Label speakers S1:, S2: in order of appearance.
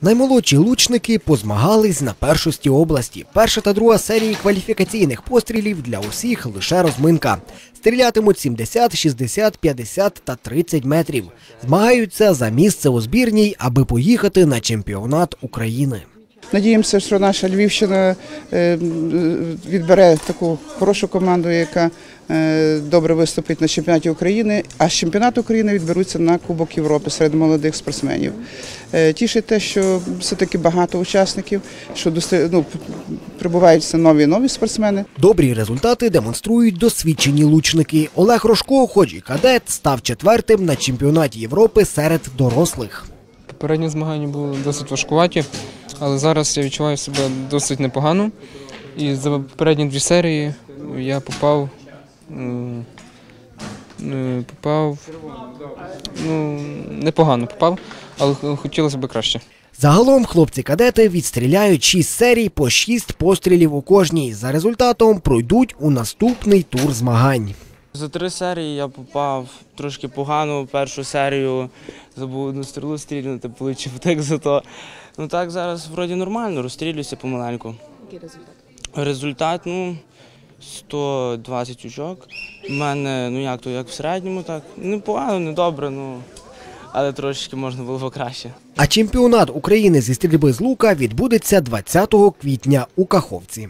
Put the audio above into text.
S1: Наймолодші лучники позмагались на першості області. Перша та друга серії кваліфікаційних пострілів для усіх лише розминка. Стрілятимуть 70, 60, 50 та 30 метрів. Змагаються за місце у збірній, аби поїхати на чемпіонат України.
S2: Надіємося, що наша Львівщина е, відбере таку хорошу команду, яка е, добре виступить на чемпіонаті України, а з чемпіонату України відберуться на Кубок Європи серед молодих спортсменів. Е, Тішить те, що все-таки багато учасників, що ну, прибуваються нові і нові спортсмени.
S1: Добрі результати демонструють досвідчені лучники. Олег Рожко, хоч і кадет, став четвертим на чемпіонаті Європи серед дорослих.
S3: Попередні змагання були досить важкуваті, але зараз я відчуваю себе досить непогано. І за попередні дві серії я попав. е, Попав. Ну, непогано попав, але хотілося б краще.
S1: Загалом хлопці-кадети відстріляють 6 серій по 6 пострілів у кожній. За результатом пройдуть у наступний тур змагань.
S4: За три серії я попав трошки погано. Першу серію забув одну стрілу стрільнути, получив так зато. Ну так зараз вроді нормально, розстрілююся помаленьку.
S5: Який результат?
S4: Результат, ну, 120 очок. У мене, ну як то, як в середньому, так. Не погано, не добре, ну. Але трошечки можна було б краще.
S1: А чемпіонат України зі стрільби з лука відбудеться 20 квітня у Каховці.